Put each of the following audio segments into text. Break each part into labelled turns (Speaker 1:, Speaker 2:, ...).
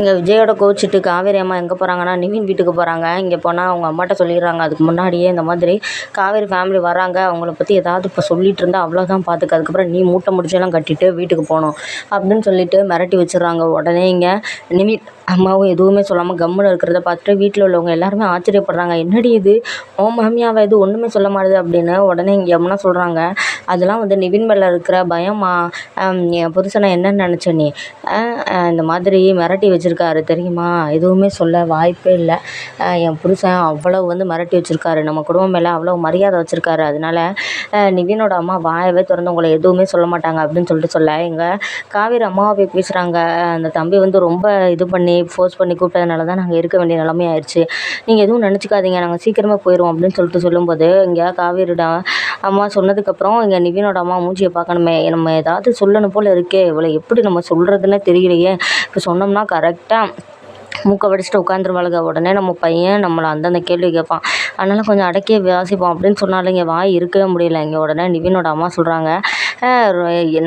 Speaker 1: இங்கே விஜயோட கோச்சிட்டு காவேரி அம்மா எங்கே போகிறாங்கன்னா நிவின் வீட்டுக்கு போகிறாங்க இங்கே போனால் அவங்க அம்மாட்ட சொல்லிடுறாங்க. அதுக்கு முன்னாடியே இந்த மாதிரி காவேரி ஃபேமிலி வராங்க. அவங்கள பற்றி ஏதாவது இப்போ சொல்லிட்டு இருந்தால் அவ்வளோதான் பார்த்துக்க அதுக்கப்புறம் நீ மூட்டை முடிச்செல்லாம் கட்டிட்டு வீட்டுக்கு போகணும் அப்படின்னு சொல்லிட்டு மிரட்டி வச்சிடுறாங்க உடனே இங்கே நிவின். அம்மாவும் எதுவுமே சொல்லாமல் கம்முன்னு இருக்கிறத பார்த்துட்டு வீட்டில் உள்ளவங்க எல்லாருமே ஆச்சரியப்படுறாங்க. என்னடி இது? ஓ மாமியாவை இது? ஒன்றுமே சொல்ல மாட்டுது அப்படின்னு உடனே இங்கே அம்மா சொல்கிறாங்க அதெல்லாம் வந்து நிவின் மேலே இருக்கிற பயமா? புதுசாக என் புருஷனை என்னன்னு நினச்ச நீ? இந்த மாதிரி மிரட்டி வச்சு வச்சுருக்காரு தெரியுமா? எதுவுமே சொல்ல வாய்ப்பே இல்லை. என் புருஷன் அவ்வளோ வந்து மிரட்டி வச்சுருக்காரு. நம்ம குடும்பம் மேலே அவ்வளோ மரியாதை வச்சுருக்காரு. அதனால நிவினோட அம்மா வாயவே திறந்து உங்களை எதுவுமே சொல்ல மாட்டாங்க அப்படின்னு சொல்லிட்டு சொல்ல. எங்கள் காவேரி அம்மாவை போய் பேசுகிறாங்க அந்த தம்பி வந்து ரொம்ப இது பண்ணி ஃபோர்ஸ் பண்ணி கூப்பிட்டதுனால தான் நாங்கள் இருக்க வேண்டிய நிலைமை ஆயிடுச்சு. நீங்கள் எதுவும் நினச்சிக்காதீங்க. நாங்கள் சீக்கிரமாக போயிடுவோம் அப்படின்னு சொல்லிட்டு சொல்லும்போது இங்கே காவேரியோட அம்மா சொன்னதுக்கப்புறம் இங்கே நிவினோட அம்மா மூஞ்சியை பார்க்கணுமே. நம்ம ஏதாவது சொல்லணும் போல் இருக்கே. இவளை எப்படி நம்ம சொல்கிறதுன்னே தெரியலையே. இப்போ சொன்னோம்னா கரெக்டாக மூக்கை வடிச்சிட்டு உட்காந்துருவாளுங்க. உடனே நம்ம பையன் நம்மளை அந்தந்த கேள்வி கேட்பான். அதனால் கொஞ்சம் அடக்கியே வாசிப்போம் அப்படின்னு சொன்னாலும் இங்கே வாய் இருக்கவே முடியல. இங்கே உடனே நிவினோட அம்மா சொல்கிறாங்க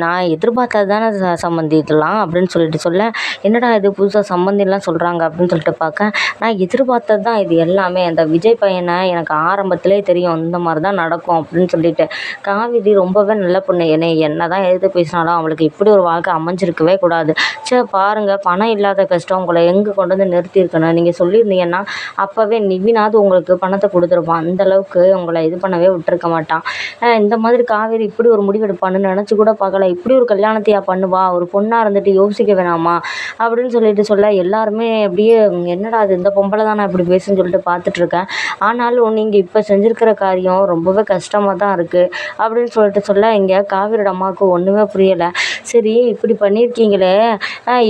Speaker 1: நான் எதிர்பார்த்தது தானே ச- சம்மந்தி இதெல்லாம் அப்படின்னு சொல்லிட்டு சொல்ல என்னடா இது புதுசாக சம்மந்திலாம் சொல்கிறாங்க அப்படின்னு சொல்லிட்டு பார்க்க நான் எதிர்பார்த்தது தான் இது எல்லாமே. அந்த விஜய் பையனை எனக்கு ஆரம்பத்திலே தெரியும் இந்த மாதிரி தான் நடக்கும் அப்படின்னு சொல்லிட்டு. காவிரி ரொம்பவே நல்ல பொண்ணு. என்னை என்ன தான் எதிர்த்து பேசினாலும் அவளுக்கு இப்படி ஒரு வாழ்க்கை அமைஞ்சிருக்கவே கூடாது. சே பாருங்கள் பணம் இல்லாத கஷ்டம் உங்களை எங்கே கொண்டு வந்து நிறுத்தியிருக்கணும்? நீங்கள் சொல்லியிருந்தீங்கன்னா அப்போவே நிவினாவது உங்களுக்கு பணத்தை கொடுத்துருப்பான். அந்த அளவுக்கு உங்களை இது பண்ணவே விட்டுருக்க மாட்டான். இந்த மாதிரி காவேரி இப்படி ஒரு முடிவெடுப்பான்னு நினச்சி கூட பார்க்கல. இப்படி ஒரு கல்யாணத்தையா பண்ணுவா? ஒரு பொண்ணாக இருந்துட்டு யோசிக்க வேணாமா? அப்படின்னு சொல்லிட்டு சொல்ல எல்லாருமே அப்படியே என்னடா அது இந்த பொம்பளை தானே இப்படி பேசுன்னு சொல்லிட்டு பார்த்துட்ருக்கேன் ஆனாலும் நீங்கள் இப்போ செஞ்சுருக்கிற காரியம் ரொம்பவே கஷ்டமாக தான் இருக்குது அப்படின்னு சொல்லிட்டு சொல்ல இங்கே காவிரியோட அம்மாவுக்கு ஒன்றுமே புரியலை. சரி இப்படி பண்ணியிருக்கீங்களே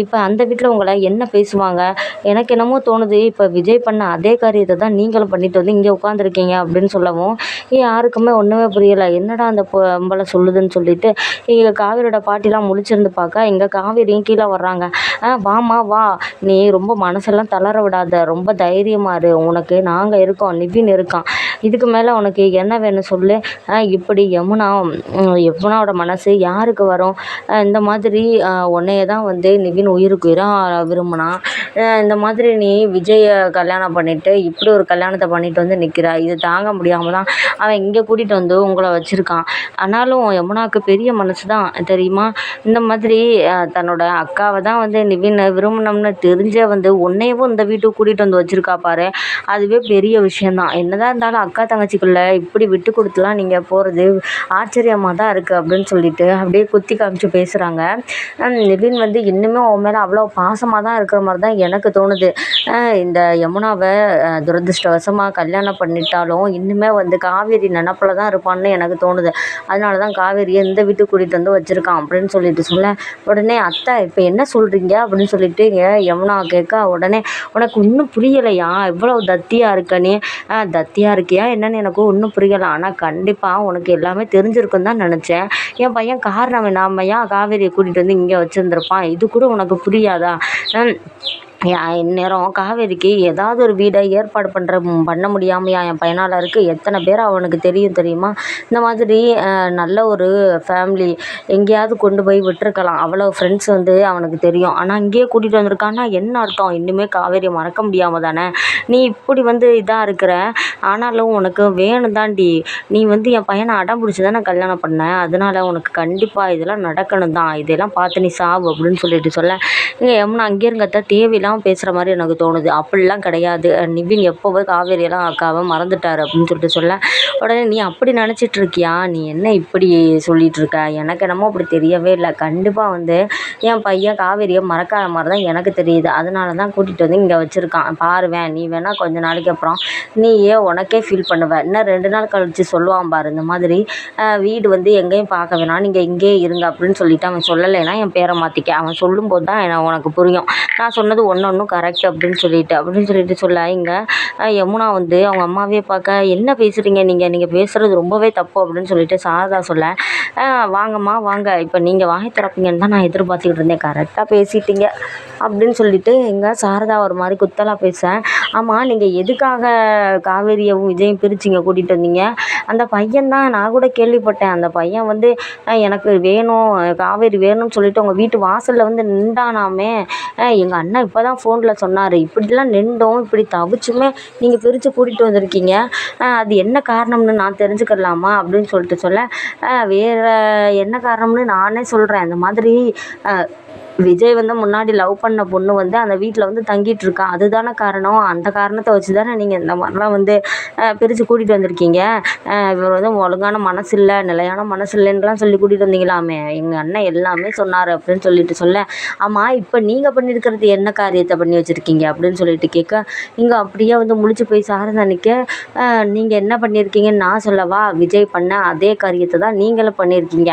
Speaker 1: இப்போ அந்த வீட்டில் உங்களை என்ன பேசுவாங்க? எனக்கு என்னமோ தோணுது இப்போ விஜய் பண்ண அதே காரியத்தை தான் நீங்களும் பண்ணிட்டு வந்து இங்கே உட்காந்துருக்கீங்க அப்படின்னு சொல்லவும் யாருக்குமே ஒன்றுமே புரியலை. என்னடா அந்த பொம்பளை சொல்லுதுன்னு சொல்லிட்டு இங்கே காவேரியோட பாட்டிலாம் முழிச்சிருந்து பார்க்க இங்கே காவேரியும் கீழே வர்றாங்க. ஆ வாமா வா. நீ ரொம்ப மனசெல்லாம் தளர விடாத. ரொம்ப தைரியமாக இரு. உனக்கு நாங்கள் இருக்கோம் நிவின் இருக்கான். இதுக்கு மேலே உனக்கு என்ன வேணும் சொல்லு? இப்படி யமுனா யமுனாவோட மனசு யாருக்கு வரும்? இந்த மாதிரி உன்னைய தான் வந்து நிவின் உயிருக்கு உயிராக விரும்பினான் இந்த மாதிரி நீ விஜயை கல்யாணம் பண்ணிவிட்டு இப்படி ஒரு கல்யாணத்தை பண்ணிட்டு வந்து நிற்கிற இது தாங்க முடியாமல் தான் அவன் இங்கே கூட்டிகிட்டு வந்து உங்களை வச்சுருக்கான். ஆனாலும் யமுனாவுக்கு பெரிய மனசு தான் தெரியுமா? இந்த மாதிரி தன்னோட அக்காவை தான் வந்து நிவின் விரும்பினோம்னு தெரிஞ்ச வந்து உன்னையவும் இந்த வீட்டுக்கு கூட்டிகிட்டு வந்து வச்சுருக்கா பாரு. அதுவே பெரிய விஷயந்தான் என்னதான் இருந்தாலும் அக்கா தங்கச்சிக்குள்ளே இப்படி விட்டு கொடுத்துலாம் நீங்கள் போகிறது ஆச்சரியமாக தான் இருக்குது அப்படின்னு சொல்லிட்டு அப்படியே குத்தி காமிச்சு பேசுகிறாங்க நிவின் வந்து இன்னுமே உன் மேலே அவ்வளோ பாசமாக தான் இருக்கிற மாதிரி தான் எனக்கு தோணுது. இந்த யமுனாவை துரதிருஷ்டவசமாக துரதிர்ஷ்டவசமாக கல்யாணம் பண்ணிட்டாலும் இன்னுமே வந்து காவேரி நினப்பில் தான் இருப்பான்னு எனக்கு தோணுது. அதனால தான் காவேரியை இந்த வீட்டுக்கு கூட்டிகிட்டு வந்து வச்சுருக்கான் அப்படின்னு சொல்லிட்டு சொல்ல உடனே அத்தை இப்போ என்ன சொல்கிறீங்க அப்படின்னு சொல்லிட்டு யமுனா கேட்க உடனே உனக்கு இன்னும் புரியலையா? இவ்வளோ தத்தியாக இருக்க நீ? தத்தியாக இருக்கியா? என்னன்னு எனக்கு ஒன்றும் புரியலை. ஆனால் கண்டிப்பாக உனக்கு எல்லாமே தெரிஞ்சிருக்குன்னு தான் நினச்சேன். என் பையன் காரணம் நாம ஏன் காவேரியை கூட்டிகிட்டு வந்து இங்கே வச்சுருந்துருப்பான். இது கூட உனக்கு புரியாதா? இந்நேரம் காவேரிக்கு ஏதாவது ஒரு வீடை ஏற்பாடு பண்ணுற பண்ண முடியாமையா? என் பையனால் இருக்குது எத்தனை பேர் அவனுக்கு தெரியும் தெரியுமா? இந்த மாதிரி நல்ல ஒரு ஃபேமிலி எங்கேயாவது கொண்டு போய் விட்டுருக்கலாம். அவ்வளோ ஃப்ரெண்ட்ஸ் வந்து அவனுக்கு தெரியும். ஆனால் இங்கேயே கூட்டிகிட்டு வந்திருக்கான்னா என்ன அர்த்தம்? இன்னுமே காவேரியை மறக்க முடியாமல் தானே? நீ இப்படி வந்து இதாக இருக்கிற? ஆனாலும் உனக்கு வேணும் தாண்டி. நீ வந்து என் பையனை அடம் பிடிச்சி தானே கல்யாணம் பண்ணேன் அதனால் உனக்கு கண்டிப்பாக இதெல்லாம் நடக்கணும் தான். இதெல்லாம் பார்த்து நீ சாவு அப்படின்னு சொல்லிட்டு சொல்ல. இங்கே எம்னா அங்கே இருங்கத்த. தான் பேசுகிற மாதிரி எனக்கு தோணுது. அப்படிலாம் கிடையாது. நிவின் எப்போவோ காவேரியெல்லாம் அக்காவை மறந்துட்டார் அப்படின்னு சொல்லிட்டு சொல்ல உடனே நீ அப்படி நினச்சிட்டு இருக்கியா? நீ என்ன இப்படி சொல்லிட்டு இருக்க? எனக்கு என்னமோ அப்படி தெரியவே இல்லை. கண்டிப்பாக வந்து என் பையன் காவேரியை மறக்காத மாதிரி தான் எனக்கு தெரியுது. அதனால தான் கூட்டிகிட்டு வந்து இங்கே வச்சுருக்கான். பாருவேன் நீ வேணால் கொஞ்ச நாளைக்கு அப்புறம் நீயே உனக்கே ஃபீல் பண்ணுவ. இன்னும் ரெண்டு நாள் கழித்து சொல்லுவான் பாரு இந்த மாதிரி வீடு வந்து எங்கேயும் பார்க்க வேணாம். நீங்கள் இங்கேயே இருங்க அப்படின்னு சொல்லிட்டு அவன் சொல்லலைன்னா என் பேரை மாற்றிக்க அவன் சொல்லும்போது தான் எனக்கு உனக்கு புரியும். நான் சொன்னது ஒன்று ஒன்றும் கரெக்ட் அப்படின்னு சொல்லிட்டு. அப்படின்னு சொல்லிட்டு சொல்ல இங்கே யமுனா வந்து அவங்க அம்மாவே பார்க்க என்ன பேசுகிறீங்க நீங்கள் நீங்கள் பேசுகிறது ரொம்பவே தப்பு அப்படின்னு சொல்லிட்டு சாரதா சொல்ல வாங்கம்மா வாங்க. இப்போ நீங்கள் வாங்கி திறப்பீங்கன்னு தான் நான் எதிர்பார்த்துக்கிட்டு இருந்தேன். கரெக்டாக பேசிட்டீங்க அப்படின்னு சொல்லிட்டு எங்கள் சாரதா ஒரு மாதிரி குத்தலாக பேச ஆமாம் நீங்கள் எதுக்காக காவேரியவும் விஜயும் பிரிச்சிங்க கூட்டிகிட்டு வந்தீங்க? அந்த பையன் தான் நான் கூட கேள்விப்பட்டேன். அந்த பையன் வந்து எனக்கு வேணும் காவேரி வேணும்னு சொல்லிட்டு உங்கள் வீட்டு வாசலில் வந்து நின்றானாமே. எங்கள் அண்ணன் இப்போ தான் ஃபோனில் சொன்னார். இப்படிலாம் நின்றோம் இப்படி தவிச்சுமே நீங்கள் பிரித்து கூட்டிகிட்டு வந்திருக்கீங்க. அது என்ன காரணம்னு நான் தெரிஞ்சுக்கலாமா அப்படின்னு சொல்லிட்டு சொல்ல வேறு என்ன காரணம்னு நானே சொல்கிறேன் அந்த மாதிரி விஜய் வந்து முன்னாடி லவ் பண்ண பொண்ணு வந்து அந்த வீட்டில் வந்து தங்கிட்டு இருக்கா. அதுதானே காரணம். அந்த காரணத்தை வச்சு தானே நீங்கள் இந்த மாதிரிலாம் வந்து பிரித்து கூட்டிகிட்டு வந்திருக்கீங்க. இவர் வந்து ஒழுங்கான மனசு இல்லை நிலையான மனசு இல்லைன்னுலாம் சொல்லி கூட்டிகிட்டு வந்தீங்களாமே. எங்கள் அண்ணன் எல்லாமே சொன்னார் அப்படின்னு சொல்லிட்டு சொல்ல ஆமாம் இப்போ நீங்கள் பண்ணியிருக்கிறது என்ன காரியத்தை பண்ணி வச்சுருக்கீங்க? அப்படின்னு சொல்லிட்டு கேட்க இங்கே அப்படியே வந்து முழிச்சு போய் சாரதா நிற்க நீங்கள் என்ன பண்ணியிருக்கீங்கன்னு நான் சொல்லவா? விஜய் பண்ண அதே காரியத்தை தான் நீங்களும் பண்ணியிருக்கீங்க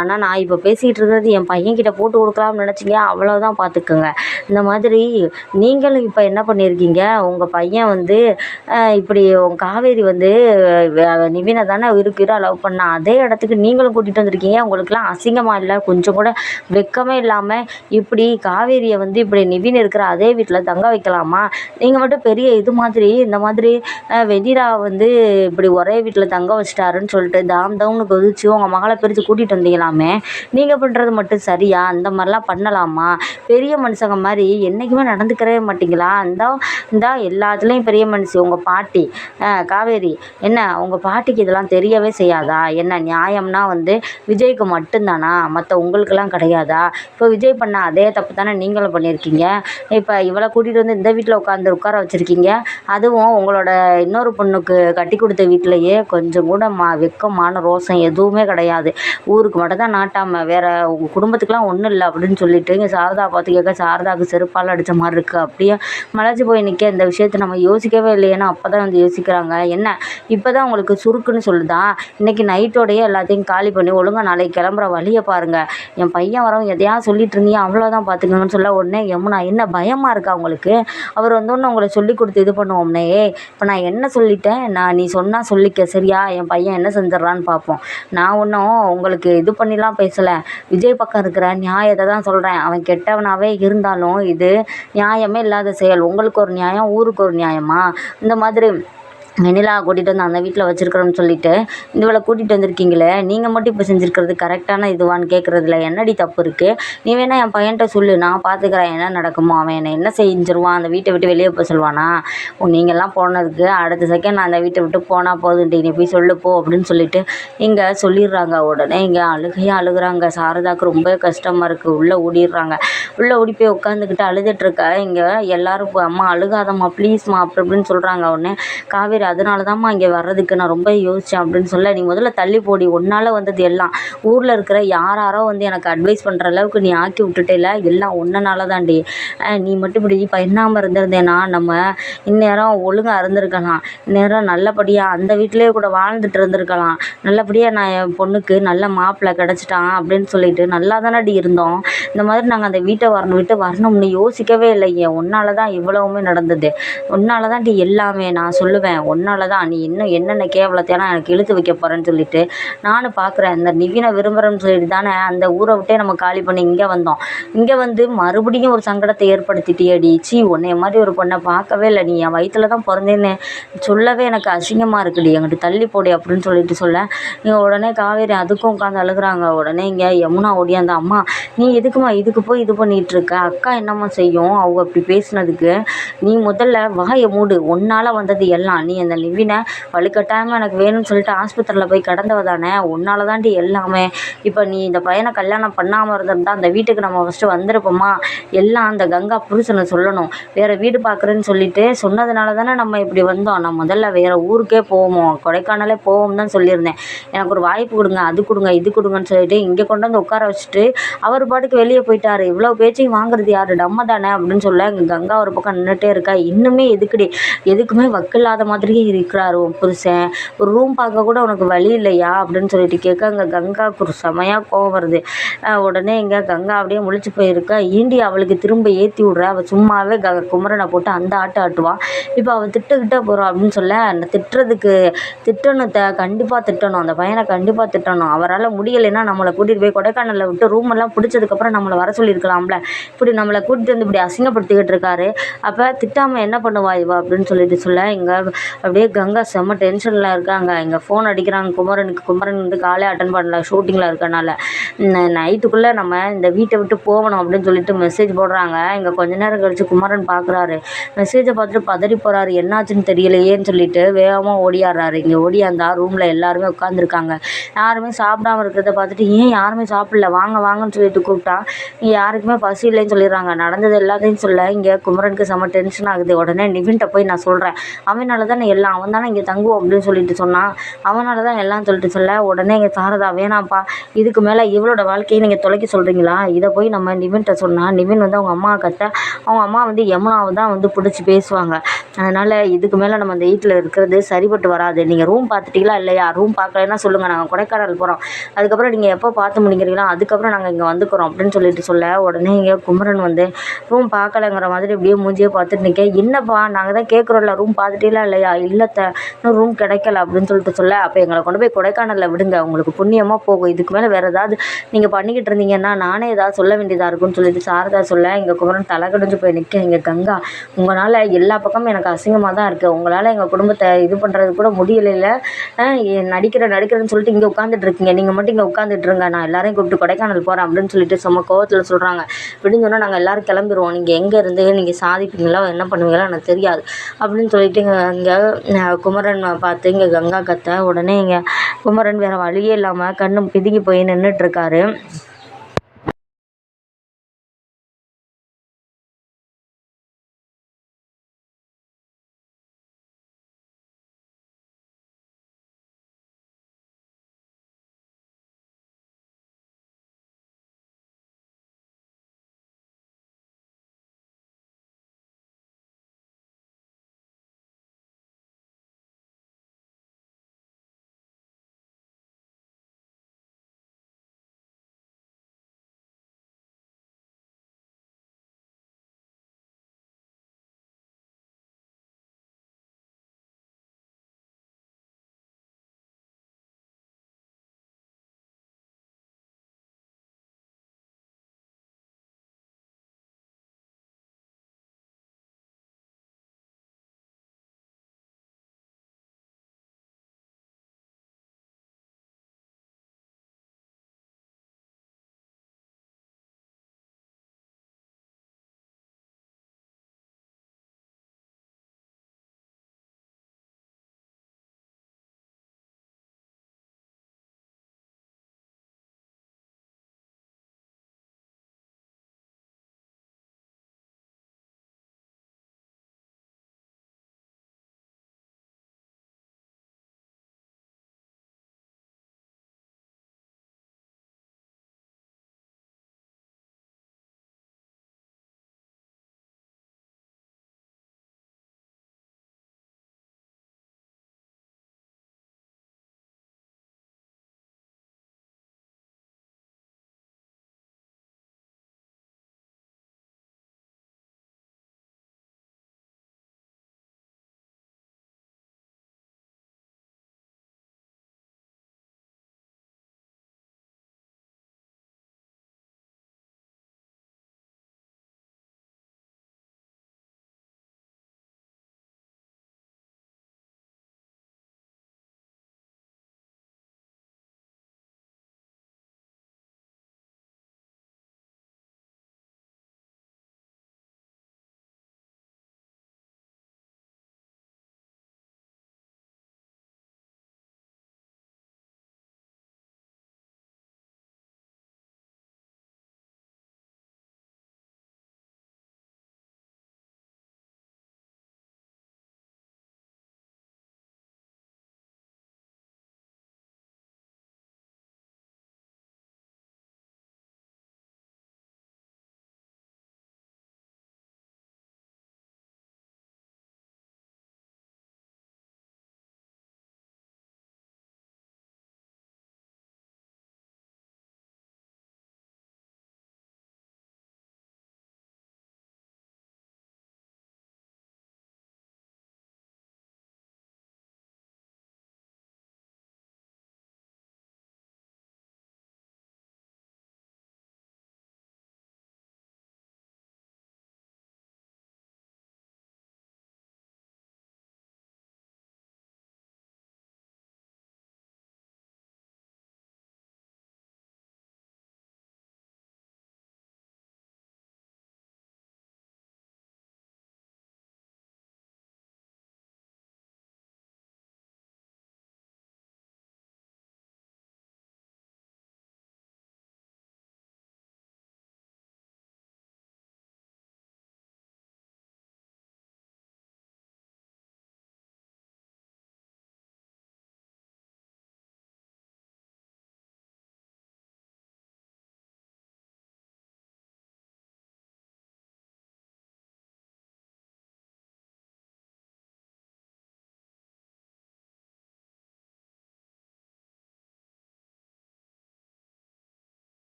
Speaker 1: ஆனால் நான் இப்போ பேசிகிட்டு இருக்கிறது என் பையன்கிட்ட போட்டு கொடுக்கலாம்னு நினச்சிங்க அவ்வளோதான் பார்த்துக்குங்க இந்த மாதிரி நீங்களும் இப்போ என்ன பண்ணியிருக்கீங்க உங்கள் பையன் வந்து இப்படி உங்கள் காவேரி வந்து நிவினை தானே இருக்கிறா லவ் பண்ணா அதே இடத்துக்கு நீங்களும் கூட்டிகிட்டு வந்திருக்கீங்க. உங்களுக்குலாம் அசிங்கமாக இல்லை கொஞ்சம் கூட வெக்கமே இல்லாமல் இப்படி காவேரியை வந்து இப்படி நிவின் இருக்கிற அதே வீட்டில் தங்க வைக்கலாமா? நீங்கள் மட்டும் பெரிய இது மாதிரி இந்த மாதிரி அஹ், வந்து இப்படி ஒரே வீட்டில் தங்க வச்சிட்டாருன்னு சொல்லிட்டு தாம் தம்னு கொதிச்சு உங்கள் மகளை பிரித்து கூட்டிகிட்டு வந்தீங்களாமே? நீங்கள் பண்ணுறது மட்டும் சரியா? அந்த மாதிரிலாம் பண்ணலாமா? பெரிய மனுஷங்க மாதிரி என்றைக்குமே நடந்துக்கிறவே மாட்டிங்களா? இந்த இந்த எல்லாத்துலேயும் பெரிய மனுஷி உங்கள் பாட்டி காவேரி. என்ன உங்கள் பாட்டிக்கு இதெல்லாம் தெரியவே செய்யாதா? என்ன நியாயம்னா வந்து விஜய்க்கு மட்டும்தானா? மற்ற உங்களுக்கெல்லாம் கிடையாதா? இப்போ விஜய் பண்ண அதே தப்பு தானே நீங்களும் பண்ணியிருக்கீங்க. இப்போ இவளை கூட்டிகிட்டு வந்து இந்த வீட்டில் உட்காந்து உட்கார வச்சுருக்கீங்க. அதுவும் உங்களோட இன்னொரு பொண்ணுக்கு கட்டி கொடுத்த வீட்டிலையே கொஞ்சம் கூட மா வெக்கமான ரோசம் எதுவுமே கிடையாது. ஊருக்கு மட்டும் தான் நாட்டாமல் வேறு உங்கள் குடும்பத்துக்கெலாம் ஒன்றும் இல்லை. அப்படின்னு அப்படின்னு சொல்லிட்டு இங்கே சாரதா பார்த்து கேட்க சாரதாவுக்கு செருப்பால் அடித்த மாதிரி இருக்குது அப்படியே மலைச்சு போய் நிற்க இந்த விஷயத்தை நம்ம யோசிக்கவே இல்லையேன்னு அப்போ தான் வந்து யோசிக்கிறாங்க. என்ன? இப்போ தான் உங்களுக்கு சுருக்குன்னு சொல்லுதா? இன்றைக்கி நைட்டோடையே எல்லாத்தையும் காலி பண்ணி ஒழுங்கா நாளைக்கு கிளம்புற வழியை பாருங்கள் என் பையன் வரவன் எதையா சொல்லிட்டு இருந்தீங்க அவ்வளோதான் பார்த்துக்கோங்கன்னு சொல்ல உடனே யமுனா என்ன பயமாக இருக்கா உங்களுக்கு? அவர் வந்தோடனே உங்களை சொல்லி கொடுத்து இது பண்ணுவோம்னே. இப்போ நான் என்ன சொல்லிட்டேன்? நான் நீ சொன்னால் சொல்லிக்க சரியா? என் பையன் என்ன செஞ்சிடறான்னு பார்ப்போம் நான் ஒன்றும் உங்களுக்கு இது பண்ணிலாம் பேசலை. விஜய் பக்கம் இருக்கிற நியாயத்தை தான் சொல்கிறேன் அவன் கெட்டவனாகவே இருந்தாலும் இது நியாயமே இல்லாத செயல். உங்களுக்கு ஒரு நியாயம் ஊருக்கு ஒரு நியாயமா? இந்த மாதிரி வெண்ணிலா கூட்டிகிட்டு வந்து அந்த வீட்டில் வச்சுருக்குறோன்னு சொல்லிட்டு இவளை கூட்டிகிட்டு வந்திருக்கீங்களே நீங்கள் மட்டும் இப்போ செஞ்சுருக்கிறது கரெக்டான இதுவான்னு கேட்குறதுல என்னடி தப்பு இருக்குது நீ வேணால் என் பையன்கிட்ட சொல்லு நான் பார்த்துக்கிறேன் என்ன நடக்குமோ அவன் என்னை என்ன செஞ்சிருவான் அந்த வீட்டை விட்டு வெளியே போக சொல்லுவானா? ஓ நீங்கள்லாம் போனதுக்கு அடுத்த செகண்ட் நான் அந்த வீட்டை விட்டு போனால் போதுன்ட்டு நீ போய் சொல்லு போ அப்படின்னு சொல்லிட்டு இங்கே சொல்லிடுறாங்க. உடனே இங்கே அழுகையாக அழுகுறாங்க. சாரதாவுக்கு ரொம்ப கஷ்டமாக இருக்குது உள்ளே ஓடிடுறாங்க. உள்ளே ஓடி போய் உட்காந்துக்கிட்டு அழுதுட்ருக்க இங்கே எல்லோரும் இப்போ அம்மா அழுகாதம்மா ப்ளீஸ்மா அப்படி இப்படின்னு சொல்கிறாங்க உடனே. காவேரி அதனால தான்மா இங்கே வர்றதுக்கு நான் ரொம்ப யோசித்தேன் அப்படின்னு சொல்ல நீ முதல்ல தள்ளி போடி உன்னால் வந்தது எல்லாம். ஊரில் இருக்கிற யாராரோ யாரோ வந்து எனக்கு அட்வைஸ் பண்ணுற அளவுக்கு நீ ஆக்கி விட்டுட்டேல எல்லாம் ஒன்றனால தான்டி நீ மட்டும் இப்படி பண்ணாமல் இருந்திருந்தேனா நம்ம இந்நேரம் ஒழுங்காக இருந்திருக்கலாம். இந்நேரம் நல்லபடியாக அந்த வீட்டிலேயே கூட வாழ்ந்துட்டு இருந்திருக்கலாம். நல்லபடியாக நான் என் பொண்ணுக்கு நல்ல மாப்பிள்ளை கிடச்சிட்டான் அப்படின்னு சொல்லிட்டு நல்லா தானடி இருந்தோம். இந்த மாதிரி நாங்கள் அந்த வீட்டை வரணும் விட்டு வரணும்னு யோசிக்கவே இல்லையே உன்னால தான் இவ்வளவுமே நடந்தது. உன்னால தான்டி எல்லாமே நான் சொல்லுவேன். உன்னால தான் நீ இன்னும் என்னென்ன கேவலத்தையெல்லாம் எனக்கு இழுத்து வைக்க போகிறேன்னு சொல்லிட்டு நானும் பார்க்குறேன் இந்த நிவினை விரும்புகிறேன்னு சொல்லிட்டு தானே அந்த ஊரை விட்டே நம்ம காலி பண்ணி இங்கே வந்தோம். இங்கே வந்து மறுபடியும் ஒரு சங்கடத்தை ஏற்படுத்திட்டியேடி? சீ உன்னைய மாதிரி ஒரு பொண்ணை பார்க்கவே இல்லை. நீ என் வயிற்றுல தான் பிறந்தேன்னு சொல்லவே எனக்கு அசிங்கமாக இருக்குடி. எங்கிட்ட தள்ளி போடி அப்படின்னு சொல்லிட்டு சொல்ல நீங்கள் உடனே காவேரி அதுக்கும் உட்காந்து அழுகுறாங்க. உடனே இங்கே யமுனா ஓடியாந்த அம்மா நீ எதுக்குமா இதுக்கு போய் இது பண்ணி இருக்க அக்கா என்னம்மா செய்யும்? அவங்க அப்படி பேசுனதுக்கு நீ முதல்ல வாயை மூடு. உன்னால் வந்தது எல்லாம். நீ அந்த நிவினை வலுக்கட்டாயமாக எனக்கு வேணும்னு சொல்லிட்டு ஆஸ்பத்திரியில் போய் கடந்தவ தானே? உன்னால் தாண்டி எல்லாமே. இப்போ நீ இந்த பையனை கல்யாணம் பண்ணாமல் இருந்திருந்தா அந்த வீட்டுக்கு நம்ம ஃபஸ்ட்டு வந்திருப்போமா? எல்லாம் அந்த கங்கா புருஷனை சொல்லணும். வேறு வீடு பார்க்குறேன்னு சொல்லிட்டு சொன்னதுனால தானே நம்ம இப்படி வந்தோம். நான் முதல்ல வேறு ஊருக்கே போவோம். கொடைக்கானலே போவோம் தான் சொல்லியிருந்தேன். எனக்கு ஒரு வாய்ப்பு கொடுங்க அது கொடுங்க இது கொடுங்கன்னு சொல்லிட்டு இங்கே கொண்டு வந்து உட்கார வச்சுட்டு அவர் பாட்டுக்கு வெளியே போயிட்டார். இவ்வளோ பேர் பேச்சையும் வாங்குறது யாரு? நம்ம தானே அப்படின்னு சொல்ல இங்கே கங்கா ஒரு பக்கம் நின்றுட்டே இருக்கா. இன்னுமே எதுக்குடி? எதுக்குமே வக்கில்லாத மாதிரியே இருக்கிறாரு உன் புருஷன். ஒரு ரூம் பார்க்க கூட உனக்கு வழி இல்லையா? அப்படின்னு சொல்லிட்டு கேட்க அங்கே கங்காவுக்கு ஒரு செமையாக கோவம் வருது. உடனே இங்கே கங்கா அப்படியே முழிச்சு போயிருக்கா. ஈண்டி அவளுக்கு திரும்ப ஏற்றி விட்ற? அவள் சும்மாவே க குமரனை போட்டு அந்த ஆட்டம் ஆட்டுவான் இப்போ அவள் திட்டுக்கிட்ட போகிறோம் அப்படின்னு சொல்ல அந்த திட்டுறதுக்கு திட்டணும் த கண்டிப்பாக திட்டணும். அந்த பையனை கண்டிப்பாக திட்டணும். அவரால் முடியலைன்னா நம்மளை கூட்டிகிட்டு போய் கொடைக்கானலில் விட்டு ரூம் எல்லாம் பிடிச்சதுக்கப்புறம் நம்மளை வர சொல்லியிருக்கலாம் நம்மளை இப்படி நம்மளை கூட்டிகிட்டு வந்து இப்படி அசிங்கப்படுத்திக்கிட்டு இருக்காரு. அப்போ திட்டாமல் என்ன பண்ணுவா இவ அப்படின்னு சொல்லிட்டு சொல்ல இங்கே அப்படியே கங்கா செம்ம டென்ஷனில் இருக்காங்க. இங்கே ஃபோன் அடிக்கிறாங்க. குமரனுக்கு குமரன் வந்து காலே அட்டன் பண்ணல ஷூட்டிங்கில் இருக்கனால. நைட்டுக்குள்ளே நம்ம இந்த வீட்டை விட்டு போகணும் அப்படின்னு சொல்லிட்டு மெசேஜ் போடுறாங்க. இங்கே கொஞ்ச நேரம் கழித்து குமரன் பார்க்குறாரு மெசேஜை பார்த்துட்டு பதறி போகிறாரு என்னாச்சுன்னு தெரியலையேன்னு சொல்லிட்டு வேகமாக ஓடியாடுறாரு. இங்கே ஓடியாந்தா ரூமில் எல்லாருமே உட்காந்துருக்காங்க யாருமே சாப்பிடாம இருக்கிறத பார்த்துட்டு ஏன் யாருமே சாப்பிடல? வாங்க வாங்கன்னு சொல்லிட்டு கூப்பிட்டா இங்கே யாருக்குமே பசி இல்லைன்னு சொல்லிடுறாங்க. நடந்தது எல்லாத்தையும் சொல்ல இங்கே குமரனுக்கு செம்ம டென்ஷன் ஆகுது. உடனே நிவின்ட்ட போய் நான் சொல்கிறேன் அவனால தான் எல்லாம் அவன் தானே இங்கே தங்குவோம் அப்படின்னு சொல்லிட்டு சொன்னான் அவனால தான் எல்லாம் சொல்லிட்டு சொல்ல உடனே இங்கே சாரதா வேணாம்ப்பா இதுக்கு மேலே இவளோட வாழ்க்கையை நீங்கள் தொலைக்க சொல்கிறீங்களா இதை போய் நம்ம நிவின்ட்ட சொன்னால் நிவின் வந்து அவங்க அம்மா கத்த அவங்க அம்மா வந்து யமுனாவை தான் வந்து பிடிச்சி பேசுவாங்க. அதனால் இதுக்கு மேலே நம்ம அந்த வீட்டில் இருக்கிறது சரிப்பட்டு வராது. நீங்கள் ரூம் பார்த்துட்டீங்களா இல்லையா? ரூம் பார்க்கலைன்னா சொல்லுங்கள் நாங்கள் கொடைக்கானல் போகிறோம் அதுக்கப்புறம் நீங்கள் எப்போ பார்த்து முடிக்கிறீங்களா அதுக்கப்புறம் நாங்கள் இங்கே வந்துக்கிறோம் அப்படின்னு சொல்லிட்டு சொல்ல உடனே இங்கே குமரன் வந்து ரூம் பார்க்கலங்கிற மாதிரி இப்படியே மூஞ்சியே பார்த்துட்டு நிற்க என்னப்பா நாங்கள் தான் கேட்குறோம்ல ரூம் பார்த்துட்டீங்களா இல்லையா? இல்லை த இன்னும் ரூம் கிடைக்கல அப்படின்னு சொல்லிட்டு சொல்ல அப்போ எங்களை கொண்டு போய் கொடைக்கானலில் விடுங்க. உங்களுக்கு புண்ணியமாக போகும். இதுக்கு மேலே வேறு ஏதாவது நீங்கள் பண்ணிக்கிட்டு இருந்தீங்கன்னா நானே ஏதாவது சொல்ல வேண்டியதாக இருக்கும்னு சொல்லிட்டு சாரதா சொல்ல எங்கள் குமரன் தலை கடிஞ்சு போய் நிற்க எங்கள் கங்கா. உங்களால் எல்லா பக்கமும் எனக்கு அசிங்கமாக தான் இருக்குது உங்களால் எங்கள் குடும்பத்தை இது பண்ணுறது கூட முடியலையில. நடிக்கிற நடிக்கிறேன்னு சொல்லிட்டு இங்கே உட்காந்துட்டு இருக்கீங்க. நீங்கள் மட்டும் இங்கே உட்காந்துட்டு இருங்க. நான் எல்லாரையும் கூப்பிட்டு கொடைக்கானல் போகிறேன் அப்படின்னு சொல்லிட்டு சும்மா கோவத்தில் சொல்கிறாங்க அப்படின்னு சொன்னால் நாங்கள் எல்லோரும் கிளம்பிடுவோம் நீங்கள் எங்கே இருந்து நீங்கள் சாதிப்பீங்களா? என்ன பண்ணுவீங்களோ எனக்கு தெரியாது. அப்படின்னு சொல்லிட்டு இங்கே இங்கே குமரன் பார்த்து இங்கே கங்கா கத்த உடனே இங்கே குமரன் வேறு வழியே இல்லாமல் கண்ணு பிதுங்கி போய் நின்றுட்டுருக்காரு